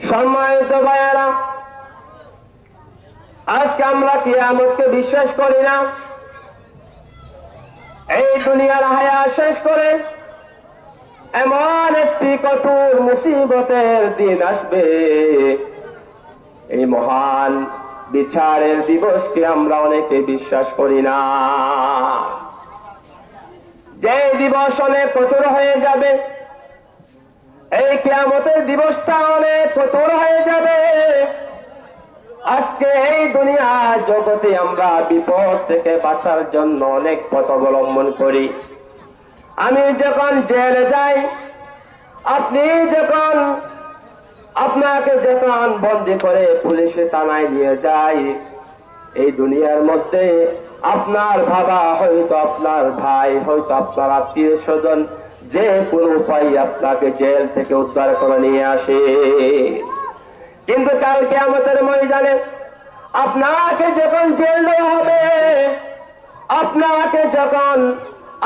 সম্মানিত ভাইয়ারা, আজকে আমরা কিয়ামতকে বিশ্বাস করি না। এই দুনিয়ার হায়া শেষ করে এমন একটি কঠোর মুসিবতের দিন আসবে। এই মহান বিচারের দিবসকে আমরা অনেকে বিশ্বাস করি না। যে দিবস অনেক কঠোর হয়ে যাবে এই কেয়ামতের দিবসটা অনেক কঠোর হয়ে যাবে। আজকে এই দুনিয়া জগতে আমরা বিপদ থেকে বাঁচার জন্য অনেক পথ অবলম্বন করি। আমি যখন জেলে যাই, আপনি যখন, আপনাকে যখন বন্দি করে পুলিশে থানায় নিয়ে যায় এই দুনিয়ার মধ্যে আপনার বাবা, হয়তো আপনার ভাই, হয়তো আপনার আত্মীয় স্বজন যে কোনো উপায় আপনাকে জেল থেকে উদ্ধার করে নিয়ে আসে। কিন্তু কালকে আমাদের ময়দানে আপনাকে যখন জেল দেওয়া হবে, আপনাকে যখন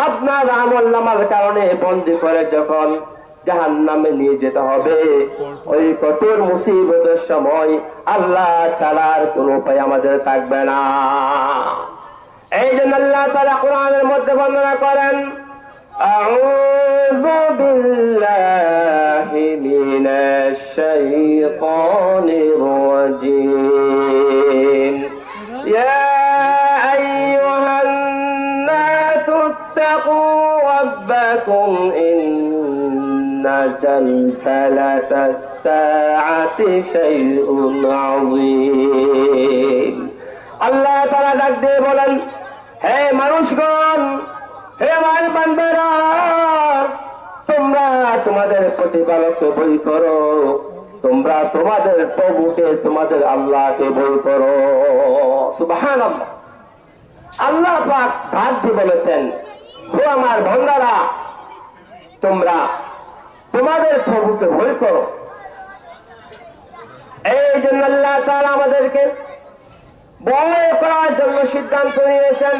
আপনার আমল নামার কারণে বন্দি করে যখন জাহান নামে নিয়ে যেতে হবে, ওই কঠোর মুসিবতের সময় আল্লাহ ছাড়ার কোন উপায় আমাদের থাকবে না। এই জন্য আল্লাহ তারা কোরআনের মধ্যে বর্ণনা করেন أعوذ بالله من الشيطان الرجيم يا أيها الناس اتقوا ربكم إن زلزلة الساعة شيء عظيم আল্লাহ তারা ডাক দিয়ে বলেন হে মানুষগণ হে আমার বান্দারা, তোমরা তোমাদের প্রতিপালককে বই করো। তোমরা তোমাদের প্রভুকে, তোমাদের আল্লাহকে বই করো। সুবাহান আল্লাহ পাক ভাগ দিয়ে বলেছেন, হে আমার বান্দারা, তোমরা তোমাদের প্রভুকে ভয় করো। এই জন্য আল্লাহ তাআলা আমাদেরকে ভয় করার জন্য সিদ্ধান্ত নিয়েছেন।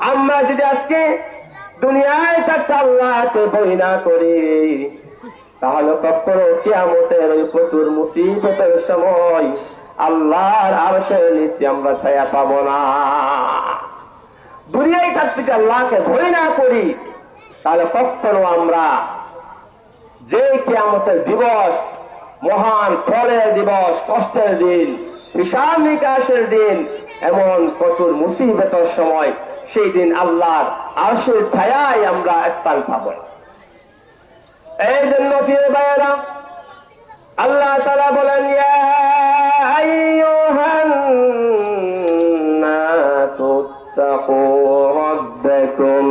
আমরা যদি আজকে দুনিয়ায় থাকতে আল্লাহকে বই না করি, তাহলে কখনো কিয়ামতের ওই প্রচুর মুসিবতের সময় আল্লাহর আরশের নিচে আমরা ছায়া পাবো না। দুনিয়ায় থাকতে আল্লাহকে ভয় না করি, তাহলে কখনো আমরা যে কিয়ামতের দিবস, মহান ফলের দিবস, কষ্টের দিন বিশাল নিকাশের দিন, এমন প্রচুর মুসিবতের সময় সেই দিন আল্লাহর আরশের ছায়ায় আমরা স্থান পাব এই জন্য ফিরে বাইরা আল্লাহ তারা বলেন ইয়া আইয়ুহান নাসু ইত্তাকু রাব্বাকুম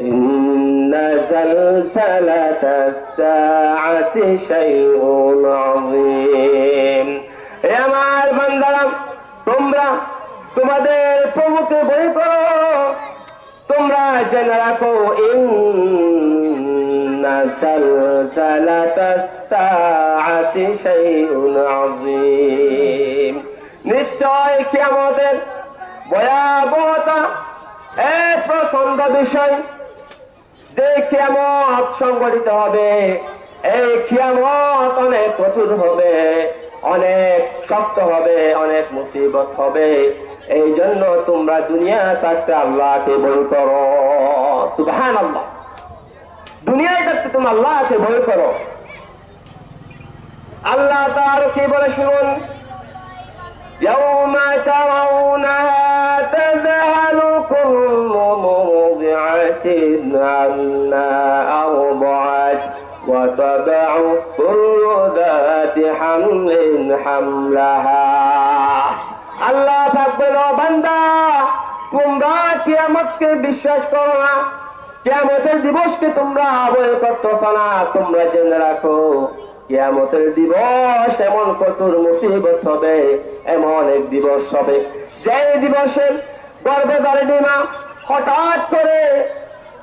إن زلزلة الساعة شيء عظيم হে আমার বান্দারা তোমরা তোমাদের প্রভুকে বই করো। তোমরা যেন রাখো নিশ্চয় কি আমাদের ভয়াবহতা? এক প্রসঙ্গ বিষয়। যে কেমন সংগঠিত হবে, এই কিয়ামত অনেক কঠোর হবে, অনেক শক্ত হবে, অনেক মুসিবত হবে। এই জন্য তোমরা দুনিয়া থাকতে আল্লাহকে ভয় করো সুবহান আল্লাহ দুনিয়ায় থাকতে তোমরা আল্লাহকে ভয় করো আল্লাহ তার কি বলে শুনুন يوم ترونها تذهل كل مرضعة عما أرضعت وتضع كل ذات حمل حملها আল্লাহ বান্দা, তোমরা কিয়ামতকে বিশ্বাস করো না। কিয়ামতের দিবসকে তোমরা বয়ে করতেছ না, তোমরা জেনে রাখো, কিয়ামতের দিবস এমন কঠোর মুসিবত হবে, এমন এক দিবস হবে। যে দিবসে গর্ভধারিণী মা হঠাৎ করে,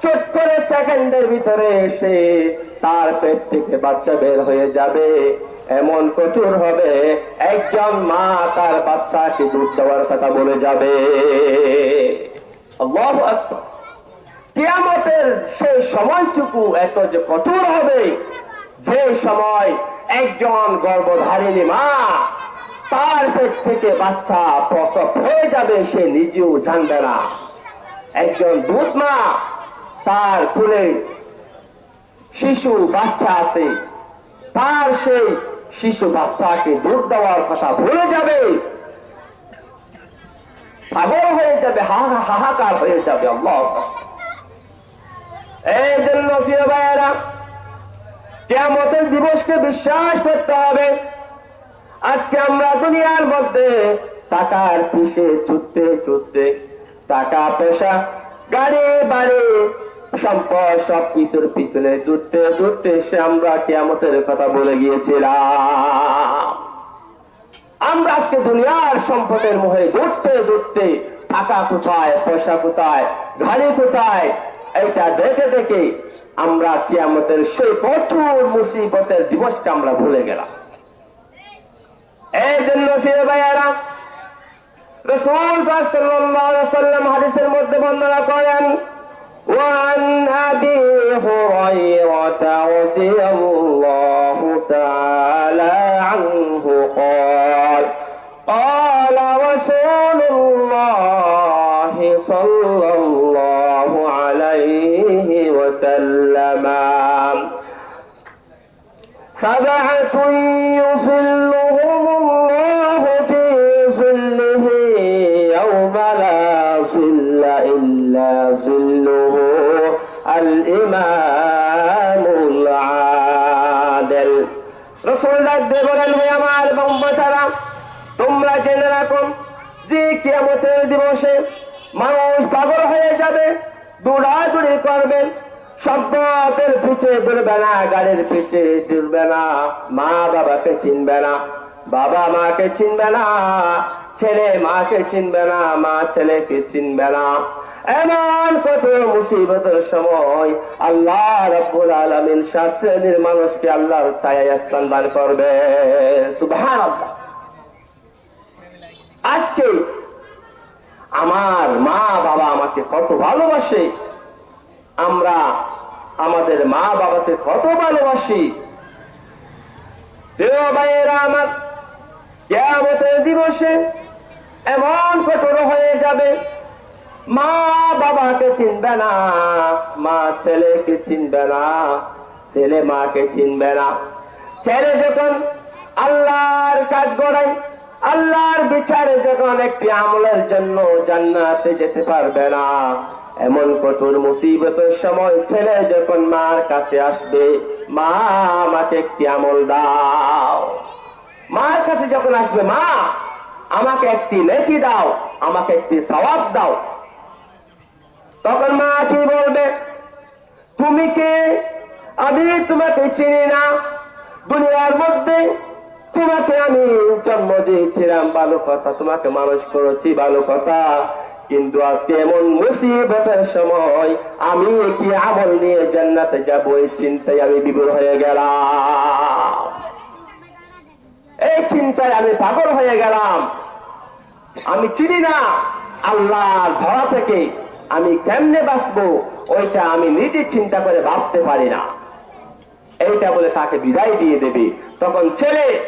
চট করে সেকেন্ডের ভিতরে এসে তার পেট থেকে বাচ্চা বের হয়ে যাবে। এমন কঠোর হবে, একজন মা তার বাচ্চাকে দুধ দেওয়ার কথা বলে যাবে। কিয়ামতের সেই সময়টুকু এত যে কঠোর হবে, যে সময় একজন গর্ভধারিণী মা তার পেট থেকে বাচ্চা প্রসব হয়ে যাবে, সে নিজেও জানবে না। একজন দুধ মা তার কুলে শিশু বাচ্চা আছে, তার সেই শিশু বাচ্চাকে দুধ দেওয়ার কথা ভুলে যাবে। পাগল হয়ে যাবে, হাহাকার হয়ে যাবে কেমতের দিবসকে বিশ্বাস করতে হবে। আজকে আমরা দুনিয়ার মধ্যে টাকার পিছে ছুটতে ছুটতে টাকা, পয়সা, গাড়ি, বাড়ি সম্পদ সব কিছুর পিছনে দূরতে দূরতে সে আমরা কথা বলে গিয়েছিলাম আমরা আজকে দুনিয়ার সম্পদের মোহে দূরতে দূরতে টাকা কোথায় পয়সা কোথায় কোথায় দেখে দেখে আমরা কিয়ামতের সেই প্রচুর মুসিবতের দিবসকে আমরা ভুলে গেলাম এই জন্য ফিরে ভাইয়ারা রসুল সাল্লাম হাদিসের মধ্যে বর্ণনা করেন وعن أبي هريرة رضي الله تعالى عنه قال قال رسول الله صلى الله عليه وسلم سبعة ইমামুল তোমরা জেনে রাখো যে কিয়ামতের দিবসে মানুষ পাগল হয়ে যাবে, দৌড়াদৌড়ি করবেন সম্পদের পিছে দৌড়বে না, গাড়ির পিছে দৌড়বে না মা বাবাকে চিনবে না বাবা মাকে চিনবে না ছেলে মাকে চিনবে না মা ছেলেকে চিনবে না। এমন কত মুসিবতের সময় আল্লাহ রব্বুল আলমিন সাত শ্রেণির মানুষকে আল্লাহর ছায়া স্থান দান করবে সুবহান আজকে আমার মা বাবা আমাকে কত ভালোবাসে, আমরা আমাদের মা বাবাকে কত ভালোবাসি। প্রিয় ভাইয়েরা আমার, কেয়ামতের দিবসে এমন কঠোর হয়ে যাবে মা বাবাকে চিনবে না, মা ছেলেকে চিনবে না, ছেলে মাকে চিনবে না। ছেলে যখন আল্লাহর কাজ করাই আল্লাহর বিচারে যখন একটি আমলের জন্য জান্নাতে যেতে পারবে না, এমন কঠোর মুসিবতের সময় ছেলে যখন মার কাছে আসবে, মা আমাকে একটি আমল দাও। মার কাছে যখন আসবে, মা, আমাকে একটি নেকি দাও, আমাকে একটি সওয়াব দাও। তখন মা কি বলবে? তুমি কে? আমি তোমাকে চিনি না। দুনিয়ার মধ্যে তোমাকে আমি জন্ম দিয়েছিলাম। ভালো কথা, তোমাকে মানুষ করেছি, ভালো কথা। কিন্তু আজকে এমন মুসিবতের সময় আমি কি আমল নিয়ে জান্নাতে যাব এই চিন্তায় আমি বিভোর হয়ে গেলাম। এই চিন্তায় আমি পাগল হয়ে গেলাম। আমি চিনি না আল্লাহ ধরা থেকে আমি কেমনে বাঁচবো, ওইটা আমি নিজে চিন্তা করে ভাবতে পারি না। এইটা বলে তাকে বিদায় দিয়ে দেবে। তখন ছেলে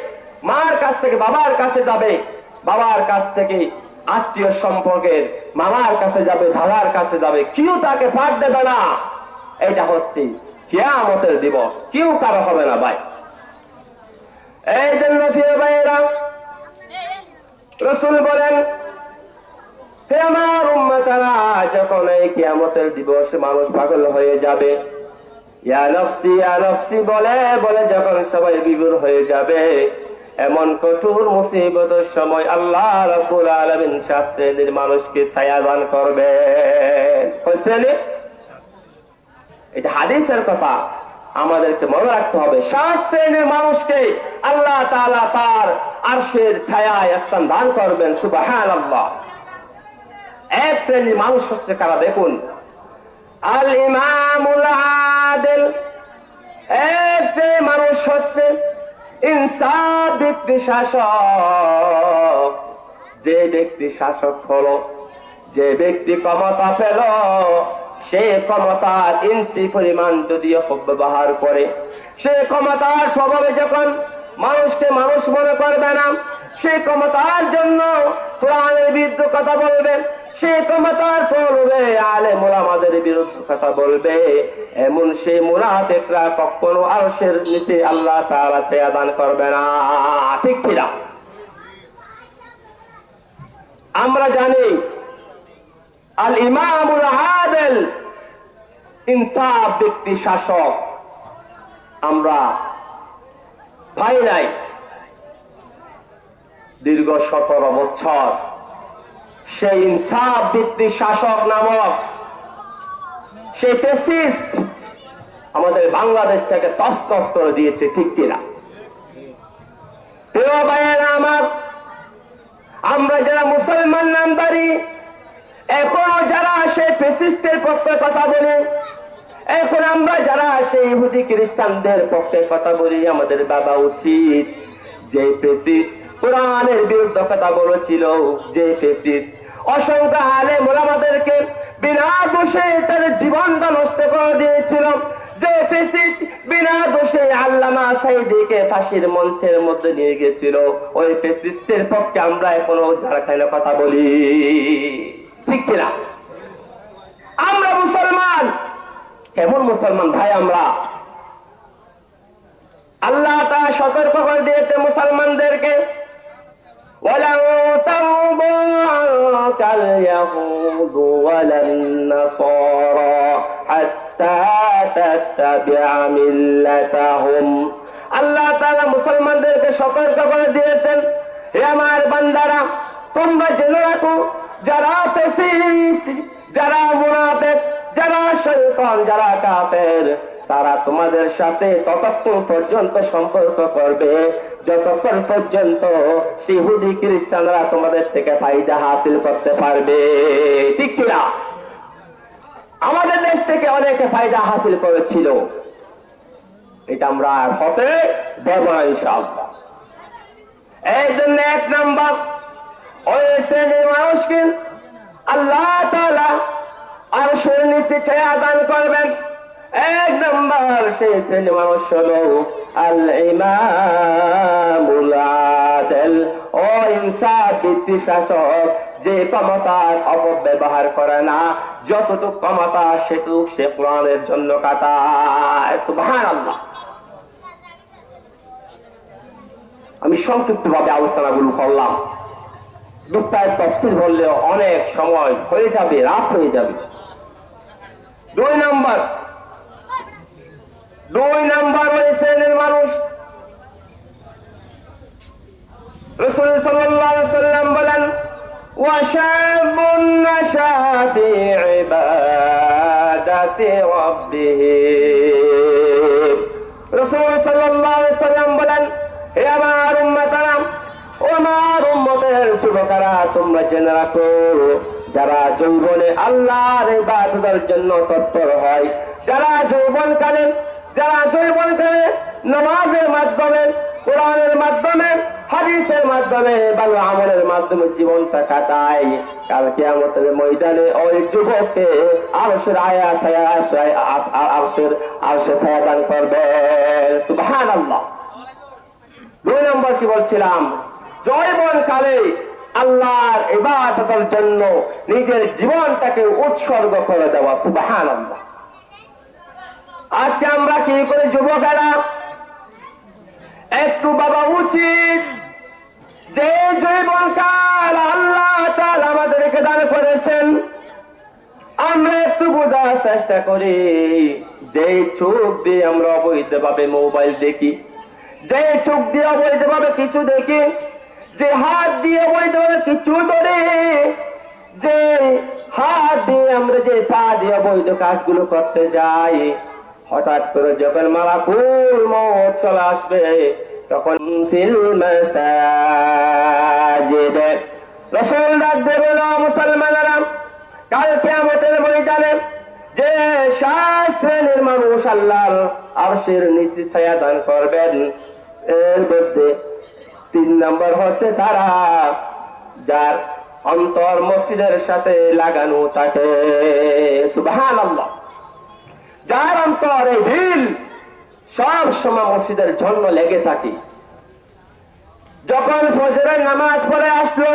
মার কাছ থেকে বাবার কাছে যাবে। বাবার কাছ থেকে আত্মীয় সম্পর্কের মামার কাছে যাবে, দাদার কাছে যাবে। কেউ তাকে পাঠ দেবে না। এটা হচ্ছে কিয়ামতের দিবস। কেউ কারও হবে না ভাই। এই জন্য ভাইয়েরা, রসুল বলেন হে আমার উম্মতারা, যখন এই কিয়ামতের দিবসে মানুষ পাগল হয়ে যাবে বলে বলে যখন সবাই বিগুর হয়ে যাবে, এমন কঠোর মুসিবতের সময় আল্লাহ রাব্বুল আলামিন সাত শ্রেণির মানুষকে ছায়া দান করবে। এটা হাদিসের কথা। আমাদেরকে মনে রাখতে হবে, সাত শ্রেণির মানুষকে আল্লাহ তার আরশের ছায়ায় স্থান দান করবেন, সুবহানাল্লাহ। এক শ্রেণির মানুষ হচ্ছে কারা দেখুন? আল ইমামুল আদেল। এক শ্রেণির মানুষ হচ্ছে ইনসাফ ব্যক্তি শাসক। যে ব্যক্তি শাসক হলো, যে ব্যক্তি ক্ষমতা পেল, সে ক্ষমতার ইঞ্চি পরিমাণ যদি অপব্যবহার করে, সে ক্ষমতার প্রভাবে যখন মানুষকে মানুষ মনে করবে না সে ক্ষমতার জন্য কোরআনের বিরুদ্ধে কথা বলবে সে ক্ষমতার প্রলোভে আলে মোলামাদের বিরুদ্ধে কথা বলবে। এমন সে মুনাফেকরা কখনো আরশের নিচে আল্লাহ তাআলা চেয়া দান করবে না। ঠিক কিনা আমরা জানি, আল ইমামুল আদেল ইনসাফ ব্যক্তি শাসক। আমরা ভাই নাই। দীর্ঘ সতেরো বছর। সেই ইনসাফ ভিত্তি শাসক নামক সেই ফেসিস্ট আমাদের বাংলাদেশ থেকে তস্তস করে দিয়েছে, ঠিক কিনা? আমার, আমরা যারা মুসলমান নামদারি, এখনও যারা সেই ফেসিস্টের পক্ষে কথা বলে, এখন আমরা যারা সেই ইহুদি খ্রিস্টানদের পক্ষে কথা বলি, আমাদের বাবা উচিত যে ফেসিস্ট কোরআনের বিরুদ্ধে কথা বলেছিল যে ফেসিস্ট। অসংখ্য আলে মোলামাদেরকে বিনা দোষে তার জীবনটা নষ্ট করে দিয়েছিল। যে ফেসিস্ট বিনা দোষে আল্লামা সাইদিকে ফাঁসির মঞ্চের মধ্যে নিয়ে গেছিল। ওই ফেসিস্টের পক্ষে আমরা এখনও খাইলে কথা বলি। ঠিক কিনা? আমরা মুসলমান। কেমন মুসলমান ভাই আমরা? আল্লাহ তা সতর্ক করে দিয়েছে মুসলমানদেরকে। ولو ترضى عنك اليهود ولا النصارى حتى تتبع ملتهم আল্লাহ তাআলা মুসলমানদেরকে সতর্ক করে দিয়েছেন হে আমার বান্দারা তোমরা জেনে রাখো যারা ফেসিস্ট যারা মুনাফেক যারা শৈতান যারা কাফের তারা তোমাদের সাথে ততক্ষণ পর্যন্ত সম্পর্ক করবে যতক্ষণ পর্যন্ত সিহুদি খ্রিস্টানরা তোমাদের থেকে ফায়দা হাসিল করতে পারবে, ঠিক কিনা? আমাদের দেশ থেকে অনেকে ফায়দা হাসিল করেছিল। এটা আমরা আর হতে দেব ইনশাআল্লাহ। এই জন্য এক নাম্বার, ওই শ্রেণির মানুষকে আল্লাহ তাআলা আর সে নিচে ছায়া দান করবেন। এক নম্বর সেই শ্রেণি মানুষ আল ইমামুল ও ইনসাফ ভিত্তি শাসক যে ক্ষমতার অপব্যবহার করে না, যতটুক ক্ষমতা সেটুক সে কোরআনের জন্য কাটায়। আমি সংক্ষিপ্ত ভাবে আলোচনাগুলো করলাম। বিস্তারিত তফসিল বললে অনেক সময় হয়ে যাবে, রাত হয়ে যাবে। দুই নাম্বার দুই নাম্বার ওই শ্রেণীর মানুষ রসুল সাল্লাম বলেন وشاب نشا في عبادة ربه রসুল সাল্লাম বলেন হে আমার উম্মতারাম ও আমার উম্মতের যুবকেরা তোমরা জেনে রাখো যারা যৌবনে আল্লাহর ইবাদতের জন্য তৎপর হয় যারা যৌবন কালে যারা যৌবন কালে নামাজের মাধ্যমে, কোরআনের মাধ্যমে, হাদিসের মাধ্যমে, ভালো আমলের মাধ্যমে জীবনটা কাটায়। কালকে আমাদের ময়দানে ওই যুবককে আরশের আয়া ছায়া, আরশের আরশের ছায়া দান করবে। সুবহানাল্লাহ। দুই নম্বর কি বলছিলাম? জয়বন কালে আল্লাহর ইবাদতের জন্য নিজের জীবনটাকে উৎসর্গ করে দেওয়া। সুবাহান আজকে আমরা কি করে যুবকেরা একটু বাবা উচিত। যে জৈবন কাল আল্লাহ আমাদেরকে দান করেছেন, আমরা একটু বোঝার চেষ্টা করি। যে চোখ দিয়ে আমরা অবৈধভাবে মোবাইল দেখি যে চোখ দিয়ে অবৈধভাবে কিছু দেখি, যে হাত দিয়ে অবৈধভাবে কিছু ধরে, যে হাত দিয়ে আমরা যে পা দিয়ে অবৈধ কাজগুলো করতে যাই হঠাৎ করে যখন মালাকুল মত চলে আসবে, তখন মুসলমানেরা ময়দানে যে সাত শ্রেণির মানুষ আল্লাহর আরশের নিচে ছায়া দান করবেন, এর মধ্যে তিন নম্বর হচ্ছে তারা যার অন্তর মসজিদের সাথে লাগানো থাকে। সুবহান আল্লাহ যার অন্তর এই দিল সব সময় মসজিদের জন্য লেগে থাকে। যখন ফজরের নামাজ পড়ে আসলো,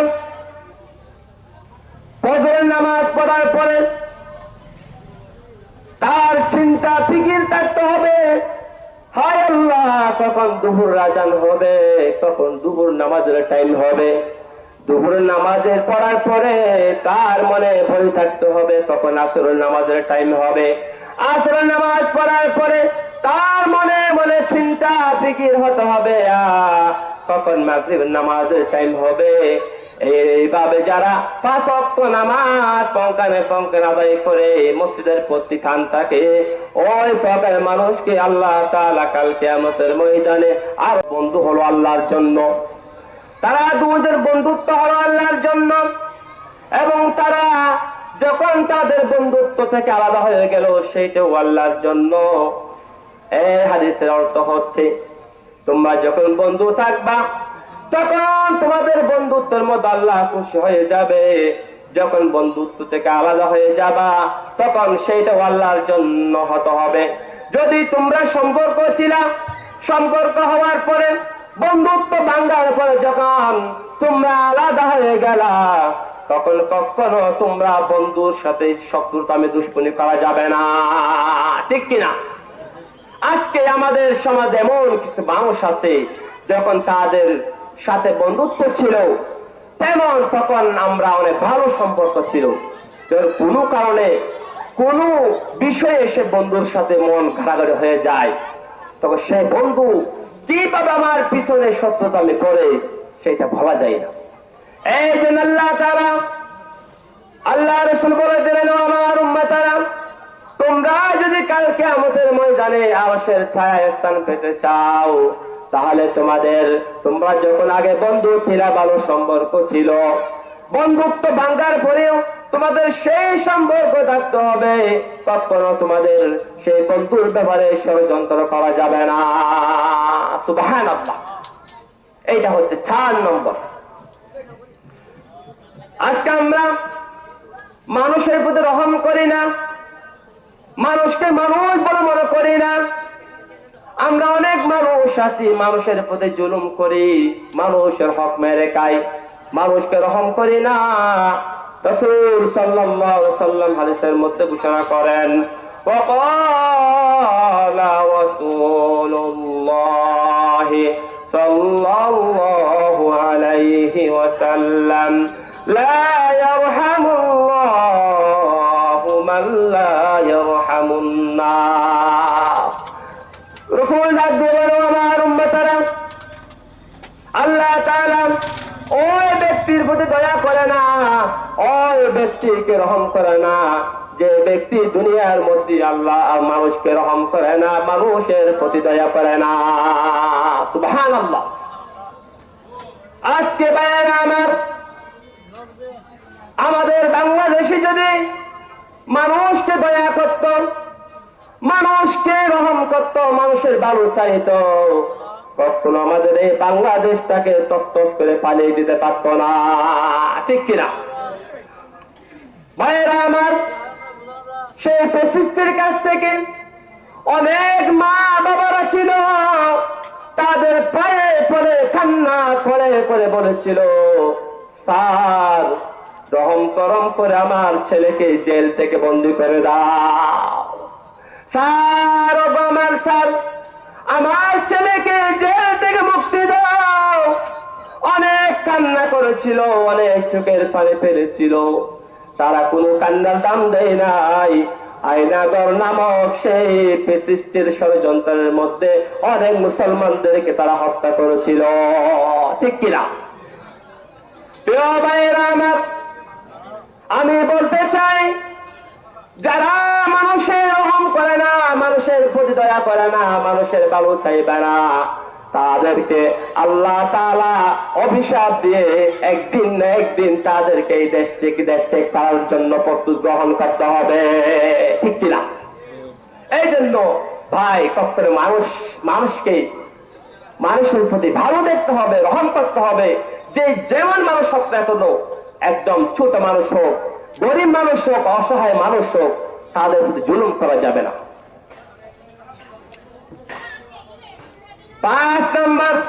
ফজরের নামাজ পড়ার পরে তার চিন্তা, ফিকির থাকতে হবে। হায় আল্লাহ, কখন দুপুর রাজান হবে, কখন দুপুর নামাজের টাইম হবে। দুপুরের নামাজের পড়ার পরে তার মনে ভয় থাকতে হবে, কখন আসরের নামাজের টাইম হবে। আসরের নামাজ পড়ার পরে তার মনে মনে চিন্তা ফিকির হতে হবে। কখন মাগরিবের নামাজের টাইম হবে? এইভাবে যারা অক্ট নামাজ পঙ্কানে পঙ্কান আদায় করে মসজিদের প্রতি খান থাকে, ওই প্রকার মানুষকে আল্লাহ তাআলা কাল কিয়ামতের ময়দানে আর বন্ধু হলো আল্লাহর জন্য। তারা দুজনের বন্ধুত্ব হলো আল্লাহর জন্য এবং তারা যখন তাদের বন্ধুত্ব থেকে আলাদা হয়ে গেল সেইটাও আল্লাহর জন্য। এই হাদিসের অর্থ হচ্ছে, তোমরা যখন বন্ধু থাকবা, তখন তোমাদের বন্ধুত্বের মধ্যে আল্লাহ খুশি হয়ে যাবে। যখন বন্ধুত্ব থেকে আলাদা হয়ে যাবা, তখন সেইটাও আল্লাহর জন্য হত হবে। যদি তোমরা সম্পর্ক ছিলা, সম্পর্ক হওয়ার পরে, বন্ধুত্ব ভাঙ্গার পরে যখন তোমরা আলাদা হয়ে গেলা তখন কখনো তোমরা বন্ধুর সাথে শত্রুতামে দুশ্মনী করা যাবে না। ঠিক কিনা? আজকে আমাদের সমাজে এমন কিছু মানুষ আছে, যখন তাদের সাথে বন্ধুত্ব ছিল, তেমন তখন আমরা অনেক ভালো সম্পর্ক ছিল। কোনো কারণে কোনো বিষয়ে এসে বন্ধুর সাথে মন ঘাড়াঘাড়ি হয়ে যায়। তখন সে বন্ধু কীভাবে আমার পিছনে সত্যতামি করে, সেটা ভাবা যায় না। এই আল্লাহ তারা আল্লাহ রসুল বলে দিলেন, "ও আমার উম্মতারা, তোমরা যদি কালকে আমাদের ময়দানে আবাসের ছায়া স্থান পেতে চাও, তাহলে তোমাদের, তোমরা যখন আগে বন্ধু ছিল, ভালো সম্পর্ক ছিল। বন্ধুত্ব ভাঙ্গার পরেও তোমাদের সেই সম্পর্ক থাকতে হবে। কখনো তোমাদের সেই বন্ধুর ব্যাপারে ষড়যন্ত্র করা যাবে না। সুবাহান এইটা হচ্ছে চার নম্বর। আজকে আমরা মানুষের প্রতি রহম করি না মানুষকে মানুষ বলে মনে করি না আমরা অনেক মানুষ আছি মানুষের প্রতি জুলুম করি মানুষের হক মেরে খাই মানুষকে রহম করি না রসুল সাল্লাল্লাহু সাল্লাম হাদিসের মধ্যে ঘোষণা করেন وقال رسول الله صلى الله عليه وسلم لا يرحم الله من لا يرحم الناس রসুল ডাক দিলেন "ও আমার উম্মতারা আল্লাহ তাআলা ওই ব্যক্তির প্রতি দয়া করে না ওই ব্যক্তিকে রহম করে না যে ব্যক্তি দুনিয়ার মধ্যে আল্লাহ আর মানুষকে রহম করে না মানুষের প্রতি দয়া করে না সুবহান আল্লাহ আজকে বাইরে আমার বাংলাদেশে যদি মানুষকে দয়া করত, মানুষকে রহম করত, মানুষের ভালো চাইত, কখনো আমাদের এই বাংলাদেশটাকে তস্তস করে পালিয়ে যেতে পারত না। ঠিক কিনা? ভাইয়েরা আমার, সেই ফেসিস্টের কাছ থেকে অনেক মা বাবারা ছিল, তাদের পায়ে পরে কান্না করে করে বলেছিল, স্যার রহম করম করে আমার ছেলেকে জেল থেকে বন্দি করে দাও। স্যার আমার ছেলেকে জেল থেকে মুক্তি দাও। অনেক কান্না করেছিল, অনেক চোখের ফেলেছিল। তারা কোনো কান্নার দাম দেয় নাই। নামক সেই ষড়যন্ত্রের মধ্যে অনেক মুসলমানদেরকে তারা হত্যা করেছিল। ঠিক কিনা? প্রিয় ভাইয়েরা আমার আমি বলতে চাই, যারা মানুষের রহম করে না, মানুষের প্রতি দয়া করে না, মানুষের ভালো চাইবে না, তাদেরকে আল্লাহ তাআলা অভিশাপ দিয়ে একদিন না একদিন তাদেরকে এই দেশ থেকে দেশ থেকে তার জন্য প্রস্তুত গ্রহণ করতে হবে। ঠিক কিনা? এই জন্য ভাই, কখনো মানুষ, মানুষকে, মানুষের প্রতি ভালো দেখতে হবে, রহম করতে হবে। যে যেমন মানুষ সত্য এত লোক একদম ছোট মানুষ হোক, গরিব মানুষ হোক, অসহায় মানুষ হোক, তাদের প্রতি জুলুম করা যাবে না। পাঁচ নম্বর,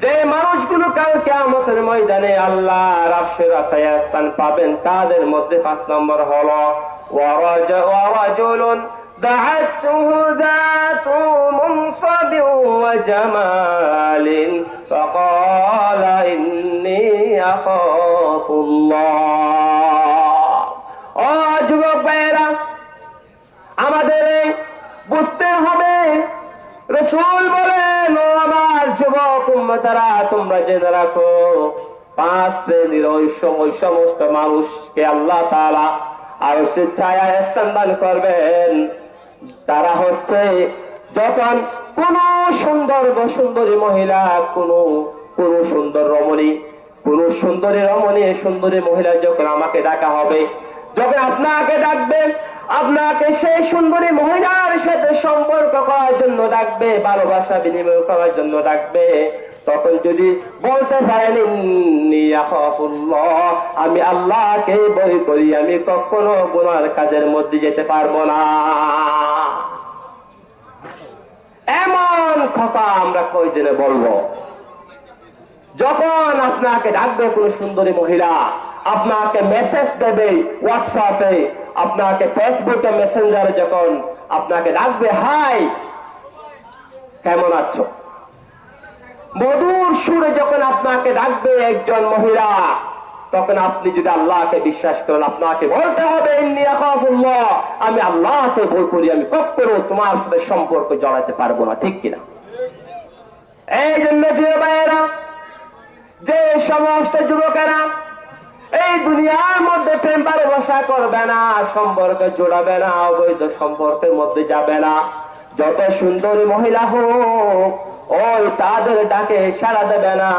যে মানুষগুলো কাল কেমতের ময়দানে আল্লাহ রাফসের আছায় স্থান পাবেন, তাদের মধ্যে পাঁচ নম্বর হলো ওয়ারাজ- ওয়ারাজুলুন دعته ذات منصب وجمال فقال إني أخاف الله ও যুবক ভাইয়েরা আমাদের এই বুঝতে হবে রসুল বলেন ও আমার যুবক উম্মতারা তোমরা জেনে রাখো পাঁচ শ্রেণীর ওই সম- ওই সমস্ত মানুষকে আল্লাহ তাআলা আর সে ছায়া স্থান দান করবেন তারা হচ্ছে যখন কোন সুন্দর সুন্দরী মহিলা, কোন কোন সুন্দর রমণী, কোন সুন্দরী রমণী, সুন্দরী মহিলা যখন আমাকে ডাকা হবে, যখন আপনাকে ডাকবেন আপনাকে সেই সুন্দরী মহিলার সাথে সম্পর্ক করার জন্য ডাকবে, ভালোবাসা বিনিময় করার জন্য ডাকবে তখন যদি বলতে পারেন আমি আল্লাহকে বই করি, আমি কখনো গুনার কাজের মধ্যে যেতে পারব না। এমন কথা আমরা কয়জনে বলব? যখন আপনাকে ডাকবে কোন সুন্দরী মহিলা, আপনাকে মেসেজ দেবে হোয়াটসঅ্যাপে আপনাকে ফেসবুকে মেসেঞ্জারে যখন আপনাকে ডাকবে, হাই, কেমন আছো? মধুর সুরে যখন আপনাকে ডাকবে একজন মহিলা, তখন আপনি যদি আল্লাহকে বিশ্বাস করেন, আপনাকে বলতে হবে আমি আল্লাহকে বই করি, আমি কখনো তোমার সাথে সম্পর্ক জড়াতে পারব না, ঠিক কিনা? এই জন্য ভাইয়েরা, যে সমস্ত যুবকেরা, এই দুনিয়ার মধ্যে প্রেম ভালোবাসা করবে না, সম্পর্ক জোড়াবে না, অবৈধ সম্পর্কের মধ্যে যাবে না। যত সুন্দরী মহিলা হোক ওই তাদের ডাকে সাড়া দেবে না।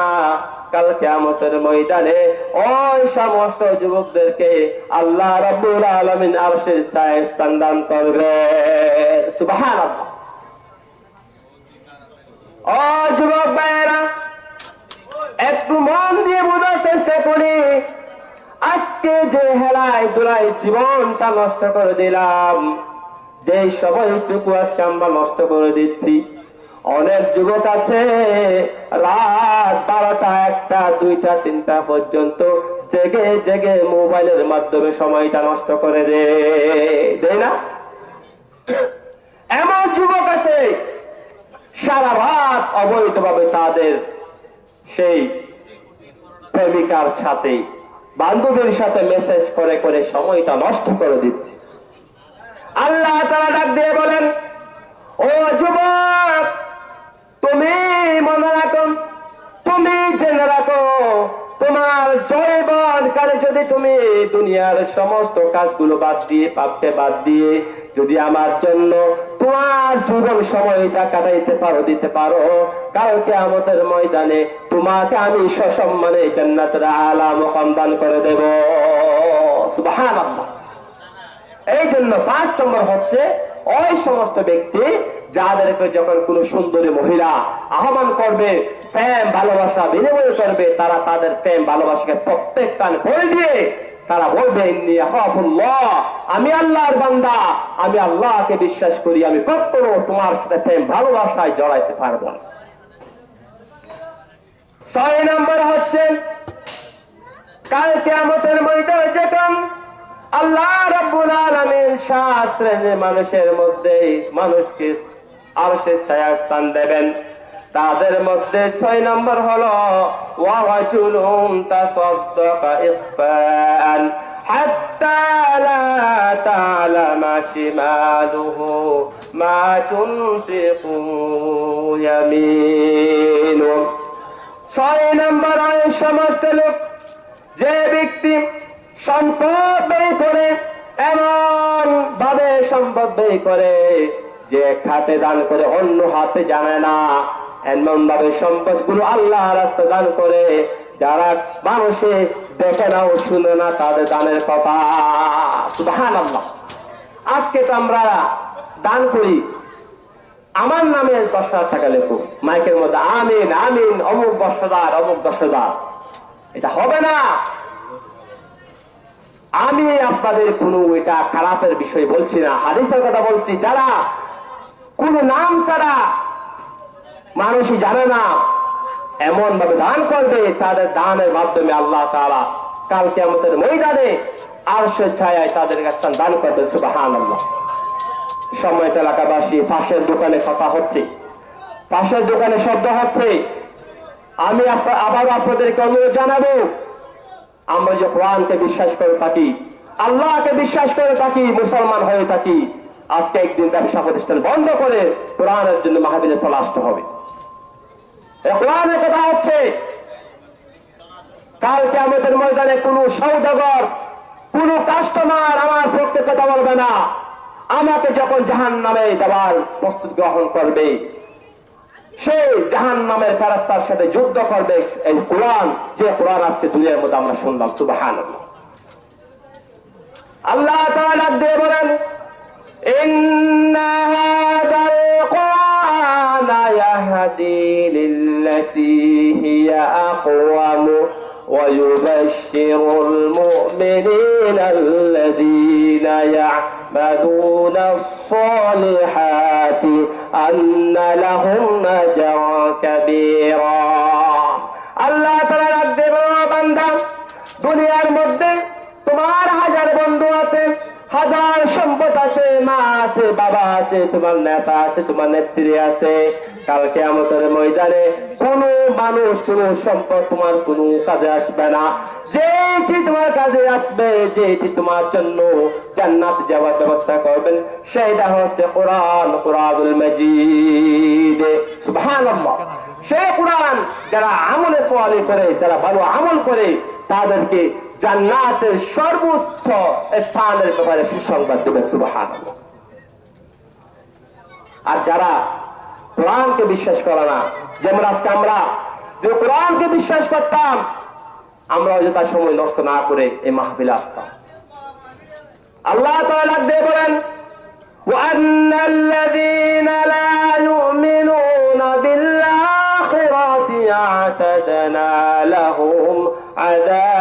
কাল কেয়ামতের ময়দানে ওই সমস্ত যুবকদেরকে আল্লাহ রাব্বুল আলামিন আরশের ছায় স্থান দান করবে। সুবহানাল্লাহ। ও যুবক ভাইয়েরা, একটু মন দিয়ে বোঝার চেষ্টা করি। আজকে যে হেলায় দুলাই জীবনটা নষ্ট করে দিলাম যে সময়টুকু আজকে আমরা নষ্ট করে দিচ্ছি অনেক যুবক আছে। রাত বারোটা একটা, দুইটা, তিনটা পর্যন্ত জেগে জেগে মোবাইলের মাধ্যমে সময়টা নষ্ট করে দেয় না? এমন যুবক আছে, সারা রাত অবৈধভাবে তাদের সেই প্রেমিকার সাথে, বান্ধবীর সাথে মেসেজ করে করে সময়টা নষ্ট করে দিচ্ছে। আল্লাহ তারা ডাক দিয়ে বলেন, ও যুবক তুমি মনে রাখো, তুমি জেনে রাখো, তোমার জয়বন কালে যদি তুমি দুনিয়ার সমস্ত কাজগুলো বাদ দিয়ে, পাপকে বাদ দিয়ে যদি আমার জন্য তোমার জীবন সময়টা কাটাইতে পারো, দিতে পারো কালকে আমাদের ময়দানে তোমাকে আমি সসম্মানে জান্নাতের আলা মকাম দান করে দেব। সুবহানাল্লাহ। এই জন্য পাঁচ নম্বর হচ্ছে, ওই সমস্ত ব্যক্তি যাদেরকে যখন কোন সুন্দরী মহিলা আহ্বান করবে, প্রেম, ভালোবাসা, বিনিময় করবে, তারা তাদের প্রেম, ভালোবাসাকে প্রত্যেক কান ভরে দিয়ে তারা বলবে আমি আল্লাহর বান্দা, আমি আল্লাহকে বিশ্বাস করি, আমি কখনো তোমার সাথে প্রেম, ভালোবাসায় জড়াইতে পারব না। ছয় নম্বর হচ্ছে কালকে আমাদের ময়দানে যখন আল্লাহ রব্বুল আলামিন সাত শ্রেণির মানুষের মধ্যেই মানুষকে আরশের ছায়া স্থান দেবেন। তাদের মধ্যে ছয় নম্বর হলো ওয়াজুলুম তাসাদদাকা ইখফাআন হাত্তা লা তা'লামা শিমালুহু মা তুনফিকু ইয়ামিনু ছয় নম্বর ওই সমস্ত লোক যে ব্যক্তি সম্পদ ব্যয় করে, এমন ভাবে সম্পদ ব্যয় করে যে এক হাতে দান করে, অন্য হাতে জানে না। এমন ভাবে সম্পদগুলো আল্লাহ রাস্তা দান করে, যারা মানুষে দেখে না ও শুনে না, তাদের দানের কথা। সুবহানাল্লাহ। আজকে তো আমরা দান করি। আমার নামে দশ হাজার টাকা লেখো। মাইকের মধ্যে আমিন আমিন, অমুক দশদার অমুক দশদার এটা হবে না। আমি আপনাদের কোনো এটা খারাপের বিষয় বলছি না, হাদিসের কথা বলছি। যারা কোন নাম ছাড়া মানুষই জানে না এমন ভাবে দান করবে, তাদের দানের মাধ্যমে আল্লাহ তাআলা কালকে আমাদের ময়দানে আর সে ছায় তাদের কাছে দান করবে সুবাহান আল্লাহ সময় এলাকাবাসী, পাশের দোকানে কথা হচ্ছে। পাশের দোকানে শব্দ হচ্ছে। আমি আবারও আপনাদেরকে অনুরোধ জানাব আমরা যে কোরআনকে বিশ্বাস করে থাকি, আল্লাহকে বিশ্বাস করে থাকি, মুসলমান হয়ে থাকি, আজকে একদিন ব্যবসা প্রতিষ্ঠান বন্ধ করে কোরআনের জন্য মাহাবিলে চলে আসতে হবে। কোরআনের কথা হচ্ছে কালকে আমাদের ময়দানে কোনো সৌদাগর, কোনো কাস্টমার আমার পক্ষে কথা বলবে না। আমাকে যখন জাহান নামে দেওয়ার প্রস্তুত গ্রহণ করবে সে জাহান নামের ফেরাস্তার সাথে যুদ্ধ করবে এই কোরআন যে কোরআন আজকে দুনিয়ার মধ্যে আমরা শুনলাম সুবাহান আল্লাহ তাআলা দিয়ে বলেন إن هذا القرآن يهدي للتي هي أقوم ويبشر المؤمنين الذين يعملون الصالحات أن لهم أجرا كبيرا আল্লাহ তাআলা ডাক দেব বান্দা দুনিয়ার মধ্যে তোমার হাজার বন্ধু আছে হাজার সম্পদ আছে, মা আছে, বাবা আছে, তোমার নেতা আছে, তোমার নেত্রী আছে। কালকে আমাদের ময়দানে কোন মানুষ, কোন সম্পদ তোমার কোনো কাজে আসবে না। যেটি তোমার কাজে আসবে যেটি তোমার জন্য জান্নাত যাওয়ার ব্যবস্থা করবেন, সেইটা হচ্ছে কোরআন, কোরআনুল মজিদ। সুবহানাল্লাহ। সেই কোরআন যারা আমলে সোয়ালি করে, যারা ভালো আমল করে, তাদেরকে জান্নাতের সর্বোচ্চ স্থানের ব্যাপারে সুসংবাদ দেবেন সুবাহান আর যারা কোরআনকে বিশ্বাস করে না যেমন আজকে আমরা যে কোরআনকে বিশ্বাস করতাম আমরা হয়তো তার সময় নষ্ট না করে এই মাহফিলে আসতাম আল্লাহ তাআলা দিয়ে বলেন وأن الذين لا يؤمنون بالآخرة اعتدنا لهم عذابا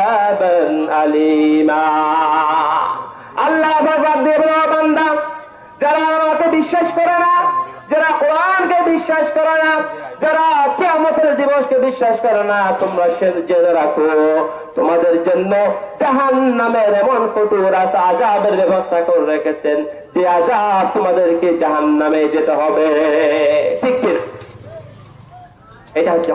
আল্লাহ বান্দা, যারা আমাকে বিশ্বাস করে না, যারা কোরআনকে বিশ্বাস করে না, যারা কেমতের দিবসকে বিশ্বাস করে না, তোমরা সে জেনে রাখো। তোমাদের জন্য জাহান নামের এমন কঠোর আজাবের ব্যবস্থা করে রেখেছেন, যে আজাব তোমাদেরকে জাহান নামে যেতে হবে। ঠিক এটা হচ্ছে